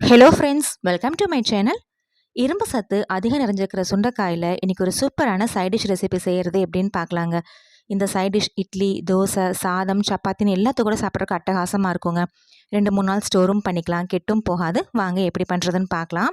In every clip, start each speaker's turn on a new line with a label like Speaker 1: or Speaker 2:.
Speaker 1: Hello friends welcome to my channel இரும்பு சத்து அதிகம் நிறைஞ்சிருக்கிற சுண்டைக்காயில் இன்றைக்கி ஒரு சூப்பரான சைட் டிஷ் ரெசிபி செய்கிறது எப்படின்னு பார்க்கலாங்க. இந்த சைட் டிஷ் இட்லி தோசை சாதம் சப்பாத்தின்னு எல்லாத்து கூட சாப்பிட்றதுக்கு அட்டகாசமாக இருக்குங்க. ரெண்டு மூணு நாள் ஸ்டோரும் பண்ணிக்கலாம். கெட்டும் போகாது. வாங்க எப்படி பண்ணுறதுன்னு பார்க்கலாம்.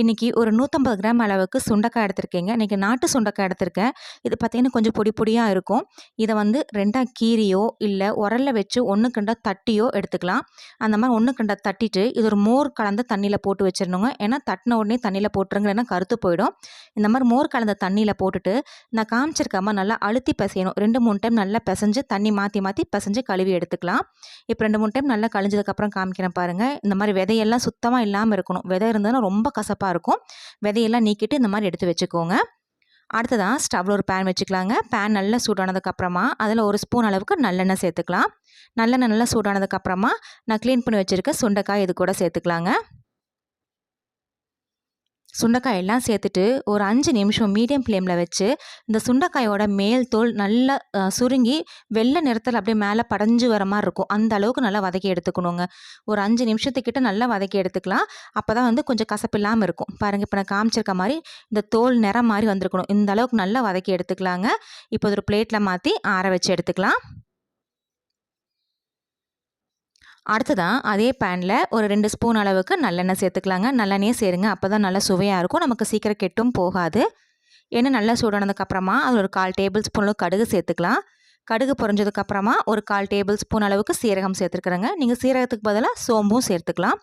Speaker 1: இன்றைக்கி ஒரு நூற்றம்பது கிராம் அளவுக்கு சுண்டக்காய் எடுத்திருக்கேங்க. இன்றைக்கி நாட்டு சுண்டக்காய் எடுத்திருக்கேன். இது பார்த்திங்கன்னா கொஞ்சம் பொடி பொடியாக இருக்கும். இதை வந்து ரெண்டாக கீரியோ இல்லை உரலில் வச்சு ஒன்று கண்டா தட்டியோ எடுத்துக்கலாம். அந்த மாதிரி ஒன்று கண்டா தட்டிட்டு இது ஒரு மோர் கலந்த தண்ணியில் போட்டு வச்சிடணுங்க. ஏன்னா தட்டின உடனே தண்ணியில் போட்டுருங்கன்னா கருத்து போயிடும். இந்த மாதிரி மோர் கலந்த தண்ணியில் போட்டுட்டு நான் காமிச்சிருக்காம நல்லா அழுத்தி பிசையணும். ரெண்டு மூணு டைம் நல்லா பிசைஞ்சு தண்ணி மாற்றி மாற்றி பிசைஞ்சு கழுவி எடுத்துக்கலாம். இப்போ ரெண்டு மூணு டைம் நல்லா கழிஞ்சதுக்கப்புறம் காமிக்கிறேன் பாருங்கள் இந்த மாதிரி விதையெல்லாம் சுத்தமாக இல்லாமல் இருக்கணும். விதை இருந்ததுன்னா ரொம்ப கசப்பு சிறப்பாக இருக்கும். விதையெல்லாம் நீக்கிட்டு இந்த மாதிரி எடுத்து வச்சுக்கோங்க. அடுத்ததான் ஸ்டவ்வில் ஒரு பேன் வச்சுக்கலாங்க. பேன் நல்லா சூடானதுக்கப்புறமா அதில் ஒரு ஸ்பூன் அளவுக்கு நல்லெண்ணெய் சேர்த்துக்கலாம். நல்லெண்ணெய் நல்லா சூடானதுக்கப்புறமா நான் க்ளீன் பண்ணி வச்சுருக்க சுண்டைக்காய் இது கூட சேர்த்துக்கலாங்க. சுண்டைக்காய் எல்லாம் சேர்த்துட்டு ஒரு அஞ்சு நிமிஷம் மீடியம் ஃப்ளேமில் வச்சு இந்த சுண்டைக்காயோட மேல் தோல் நல்லா சுருங்கி வெள்ளை நிறத்தில் அப்படியே மேலே படைஞ்சு வர மாதிரி இருக்கும். அந்த அளவுக்கு நல்லா வதக்கி எடுத்துக்கணுங்க. ஒரு அஞ்சு நிமிஷத்துக்கிட்ட நல்லா வதக்கி எடுத்துக்கலாம். அப்போ தான் வந்து கொஞ்சம் கசப்பு இல்லாமல் இருக்கும். பாருங்கள் இப்போ நான் காமிச்சிருக்க மாதிரி இந்த தோல் நிறம் மாதிரி வந்திருக்கணும். இந்த அளவுக்கு நல்லா வதக்கி எடுத்துக்கலாங்க. இப்போ ஒரு பிளேட்டில் மாற்றி ஆற வச்சு எடுத்துக்கலாம். அடுத்ததான் அதே பேனில் ஒரு ரெண்டு ஸ்பூன் அளவுக்கு நல்லெண்ணெய் சேர்த்துக்கலாங்க. நல்லெண்ணெயே சேருங்க. அப்போ தான் நல்லா சுவையாக இருக்கும். நமக்கு சீக்கிரம் கெட்டும் போகாது. எண்ணெய் நல்லா சூடானதுக்கப்புறமா அது ஒரு கால் டேபிள் ஸ்பூனில் கடுகு சேர்த்துக்கலாம். கடுகு பொறிஞ்சதுக்கப்புறமா ஒரு கால் டேபிள் ஸ்பூன் அளவுக்கு சீரகம் சேர்த்துருக்குறேங்க. நீங்கள் சீரகத்துக்கு பதிலாக சோம்பும் சேர்த்துக்கலாம்.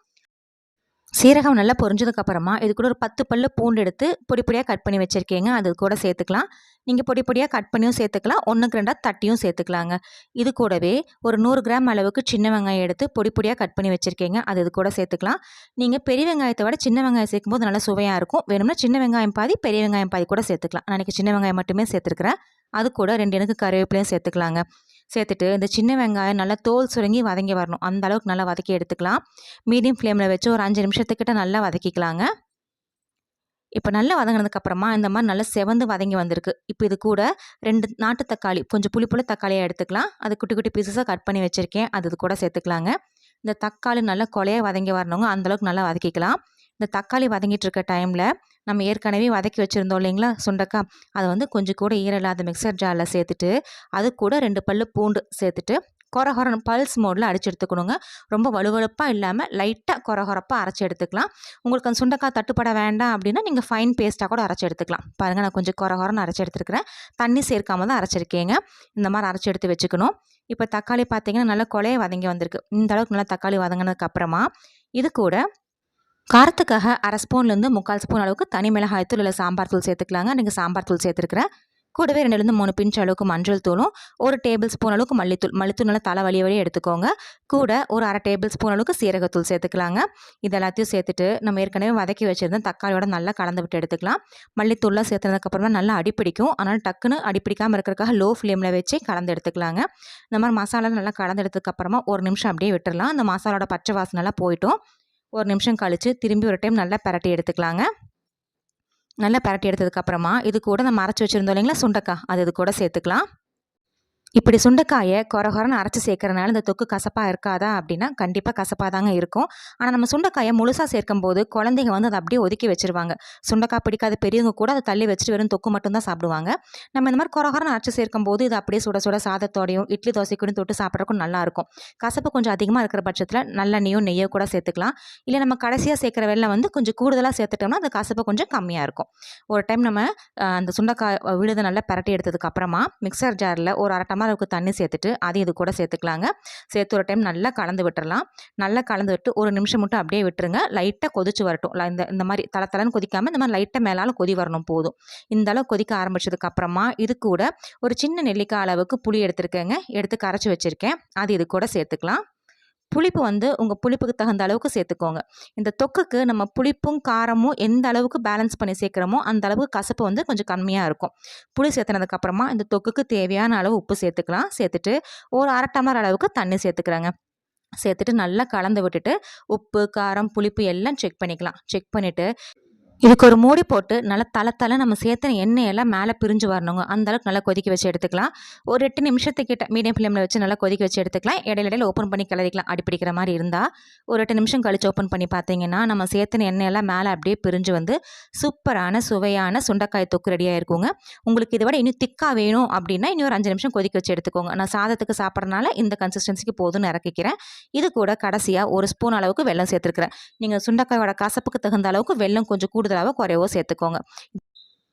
Speaker 1: சீரகம் நல்லா பொரிஞ்சதுக்கப்புறமா இது கூட ஒரு பத்து பல்லு பூண்டு எடுத்து பொடி பொடியாக கட் பண்ணி வச்சுருக்கீங்க. அது கூட சேர்த்துக்கலாம். நீங்கள் பொடி பொடியாக கட் பண்ணியும் சேர்த்துக்கலாம். ஒன்றுக்கு ரெண்டாக தட்டியும் சேர்த்துக்கலாங்க. இது கூடவே ஒரு நூறு கிராம் அளவுக்கு சின்ன வெங்காயம் எடுத்து பொடி பொடியாக கட் பண்ணி வச்சுருக்கீங்க. அது இது கூட சேர்த்துக்கலாம். நீங்கள் பெரிய வெங்காயத்தை விட சின்ன வெங்காயம் சேர்க்கும்போது நல்லா சுவையாக இருக்கும். வேணும்னா சின்ன வெங்காயம் பாதி பெரிய வெங்காயம் பாதி கூட சேர்த்துக்கலாம். நான் சின்ன வெங்காயம் மட்டுமே சேர்த்துருக்குறேன். அது கூட ரெண்டு எனக்கு கருவேப்பிலையும் சேர்த்துக்கலாங்க. சேர்த்துட்டு இந்த சின்ன வெங்காயம் நல்லா தோல் சுருங்கி வதங்கி வரணும். அந்த அளவுக்கு நல்லா வதக்கி எடுத்துக்கலாம். மீடியம் ஃப்ளேமில் வச்சு ஒரு அஞ்சு நிமிஷத்துக்கிட்ட நல்லா வதக்கிக்கலாங்க. இப்போ நல்லா வதங்கினதுக்கப்புறமா இந்த மாதிரி நல்லா செவந்து வதங்கி வந்திருக்கு. இப்போ இது கூட ரெண்டு நாட்டு தக்காளி கொஞ்சம் புளிப்புள்ள தக்காளியாக எடுத்துக்கலாம். அது குட்டி குட்டி பீசஸாக கட் பண்ணி வச்சுருக்கேன். அது இது கூட சேர்த்துக்கலாங்க. இந்த தக்காளி நல்லா கொலையாக வதங்கி வரணுங்க. அந்தளவுக்கு நல்லா வதக்கிக்கலாம். இந்த தக்காளி வதங்கிட்டு இருக்க டைமில் நம்ம ஏற்கனவே வதக்கி வச்சுருந்தோம் இல்லைங்களா? சுண்டக்காய். அதை வந்து கொஞ்சம் கூட ஈரலாத மிக்சர் ஜாரில் சேர்த்துட்டு அது கூட ரெண்டு பல் பூண்டு சேர்த்துட்டு கொரகொரன் பல்ஸ் மோடில் அடிச்சு எடுத்துக்கணுங்க. ரொம்ப வலுவழுப்பாக இல்லாமல் லைட்டாக கொரகொரப்பாக அரைச்சி எடுத்துக்கலாம். உங்களுக்கு அந்த சுண்டக்காய் தட்டுப்பட வேண்டாம் அப்படின்னா நீங்கள் ஃபைன் பேஸ்ட்டாக கூட அரைச்சி எடுத்துக்கலாம். பாருங்கள் நான் கொஞ்சம் கொரகொரன்னு அரைச்சி எடுத்துருக்கிறேன். தண்ணி சேர்க்காம தான் அரைச்சிருக்கேங்க. இந்த மாதிரி அரைச்சி எடுத்து வச்சுக்கணும். இப்போ தக்காளி பார்த்தீங்கன்னா நல்லா கொலையை வதங்கி வந்திருக்கு. இந்த அளவுக்கு நல்லா தக்காளி வதங்கினதுக்கப்புறமா இது கூட காரத்துக்காக அரை ஸ்பூன்லேருந்து முக்கால் ஸ்பூன் அளவுக்கு தனி மிளகாய் தூள் இல்லை சாம்பார் தூள் சேர்த்துக்கலாங்க. நீங்கள் சாம்பார் தூள் சேர்த்துருக்குறேன். கூடவே ரெண்டுலேருந்து மூணு பிஞ்ச் அளவுக்கு மஞ்சள் தூளும் ஒரு டேபிள் ஸ்பூன் அளவுக்கு மல்லித்தூள். மல்லித்தூள் நல்லா தலை வழிய வழியே எடுத்துக்கோங்க. கூட ஒரு அரை டேபிள் ஸ்பூன் அளவுக்கு சீரகத்தூள் சேர்த்துக்கலாங்க. இது எல்லாத்தையும் சேர்த்துட்டு நம்ம ஏற்கனவே வதக்கி வச்சுருந்தோம் தக்காளியோட நல்லா கலந்து விட்டு எடுத்துக்கலாம். மல்லித்தூள்லாம் சேர்த்ததுக்கப்புறமா நல்லா அடிப்பிடிக்கும் அதனால் டக்குன்னு அடிப்பிடிக்காமல் இருக்கிறக்காக லோ ஃப்ளேமில் வச்சு கலந்து எடுத்துக்கலாங்க. இந்த மாதிரி மசாலா நல்லா கலந்து எடுத்ததுக்கப்புறமா ஒரு நிமிஷம் அப்படியே விட்டுடலாம் அந்த மசாலோட பச்சை வாசனெல்லாம் போயிட்டோம். ஒரு நிமிஷம் கழித்து திரும்பி ஒரு டைம் நல்லா பரட்டி எடுத்துக்கலாங்க. நல்லா பரட்டி எடுத்ததுக்கப்புறமா இது கூட நம்ம அரைச்சி வச்சுருந்தோம் இல்லைங்களா? சுண்டக்காய். அது இது கூட சேர்த்துக்கலாம். இப்படி சுண்டைக்காயை குறகுறன்னு அரைச்சி சேர்க்கறனால இந்த தொக்கு கசப்பாக இருக்காதா அப்படின்னா கண்டிப்பாக கசப்பாக தாங்க இருக்கும். ஆனால் நம்ம சுண்டைக்காயை முழுசாக சேர்க்கும் போது குழந்தைங்க வந்து அதை அப்படியே ஒதுக்கி வச்சிருவாங்க. சுண்டைக்காய் பிடிக்காத பெரியவங்க கூட அதை தள்ளி வச்சுட்டு வெறும் தொக்கு மட்டும்தான் சாப்பிடுவாங்க. நம்ம இந்த மாதிரி குறகுறன்னு அரைச்சி சேர்க்கும் போது இது அப்படியே சுட சுட சாதத்தோடையும் இட்லி தோசைக்கூடும் தொட்டு சாப்பிட்றக்கும் நல்லாயிருக்கும் கசப்பு கொஞ்சம் அதிகமாக இருக்கிற பட்சத்தில் நல்லெண்ணையும் நெய்யோ கூட சேர்த்துக்கலாம். இல்லை நம்ம கடைசியாக சேர்க்குற வெள்ளம் வந்து கொஞ்சம் கூடுதலாக சேர்த்துட்டோம்னா அந்த கசப்பு கொஞ்சம் கம்மியாக இருக்கும். ஒரு டைம் நம்ம அந்த சுண்டைக்காய் விழுது நல்லா பரட்டி எடுத்ததுக்கப்புறமா மிக்சர் ஜாரில் ஒரு அரை அளவுக்கு தண்ணி சேர்த்துட்டு அதையும் இது கூட சேர்த்துக்கலாங்க. சேர்த்து ஒரு டைம் நல்லா கலந்து விட்டுறலாம். நல்லா கலந்து விட்டு ஒரு நிமிஷம் மட்டும் அப்படியே விட்டுருங்க. லைட்டாக கொதிச்சு வரட்டும். இந்த இந்த மாதிரி தலை தலைன்னு கொதிக்காமல் இந்த மாதிரி லைட்டாக மேலாலும் கொதி வரணும் போதும். இந்த அளவு கொதிக்க ஆரம்பிச்சதுக்கு அப்புறமா இது கூட ஒரு சின்ன நெல்லிக்காய் அளவுக்கு புளி எடுத்துருக்கேங்க. எடுத்து கரைச்சி வச்சுருக்கேன். அது இது கூட சேர்த்துக்கலாம். புளிப்பு வந்து உங்கள் புளிப்புக்கு தகுந்த அளவுக்கு சேர்த்துக்கோங்க. இந்த தொக்குக்கு நம்ம புளிப்பும் காரமும் எந்த அளவுக்கு பேலன்ஸ் பண்ணி சேர்க்குறோமோ அந்த அளவுக்கு கசப்பு வந்து கொஞ்சம் கம்மியாக இருக்கும். புளி சேர்த்துனதுக்கப்புறமா இந்த தொக்குக்கு தேவையான அளவு உப்பு சேர்த்துக்கலாம். சேர்த்துட்டு ஒரு அரை டம்ளர் அளவுக்கு தண்ணி சேர்த்துக்கிறாங்க. சேர்த்துட்டு நல்லா கலந்து விட்டுட்டு உப்பு காரம் புளிப்பு எல்லாம் செக் பண்ணிக்கலாம். செக் பண்ணிவிட்டு இதுக்கு ஒரு மூடி போட்டு நல்லா தலை தலை நம்ம சேர்த்துன எண்ணெயெல்லாம் மேலே பிரிஞ்சு வரணுங்க. அந்த அளவுக்கு நல்லா கொதிக்க வச்சு எடுத்துக்கலாம். ஒரு எட்டு நிமிஷத்துக்கிட்ட மீடியம் ஃப்ளேமில் வச்சு நல்லா கொதிக்க வச்சு எடுத்துக்கலாம். இடையில இடையில ஓப்பன் பண்ணி கிளறிக்கலாம் அடி பிடிக்கிற மாதிரி இருந்தால் ஒரு எட்டு நிமிஷம் கழிச்சு ஓப்பன் பண்ணி பார்த்தீங்கன்னா நம்ம சேர்த்துன எண்ணெயெல்லாம் மேலே அப்படியே பிரிஞ்சு வந்து சூப்பரான சுவையான சுண்டைக்காய் தொக்கு ரெடியாக இருக்குங்க உங்களுக்கு இதை விட இன்னும் திக்காக வேணும் அப்படின்னா இன்னும் ஒரு அஞ்சு நிமிஷம் கொதிக்க வச்சு எடுத்துக்கோங்க. நான் சாதத்துக்கு சாப்பிட்றதுனால இந்த கன்சிஸ்டன்சிக்கு போதும்னு இறக்கிக்கிறேன். இது கூட கடைசியாக ஒரு ஸ்பூன் அளவுக்கு வெள்ளம் சேர்த்துருக்குறேன். நீங்கள் சுண்டைக்காயோட கசப்புக்கு தகுந்த அளவுக்கு வெள்ளம் கொஞ்சம் கூடுதலாக குறையவோ சேர்த்துக்கோங்க.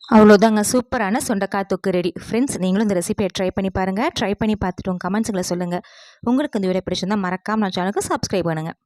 Speaker 1: அவ்வளோதாங்க சூப்பரான சுண்டக்காய் தொக்கு ரெடி ஃப்ரெண்ட்ஸ் நீங்களும் இந்த ரெசிபியை ட்ரை பண்ணி பாருங்கள் ட்ரை பண்ணி பார்த்துட்டு உங்கள் கமெண்ட்ஸுங்களை சொல்லுங்கள் உங்களுக்கு இந்த வீடியோ பிடிச்சிருந்தால் மறக்காமல் நான் சேனலுக்கு சப்ஸ்கிரைப் பண்ணுங்கள்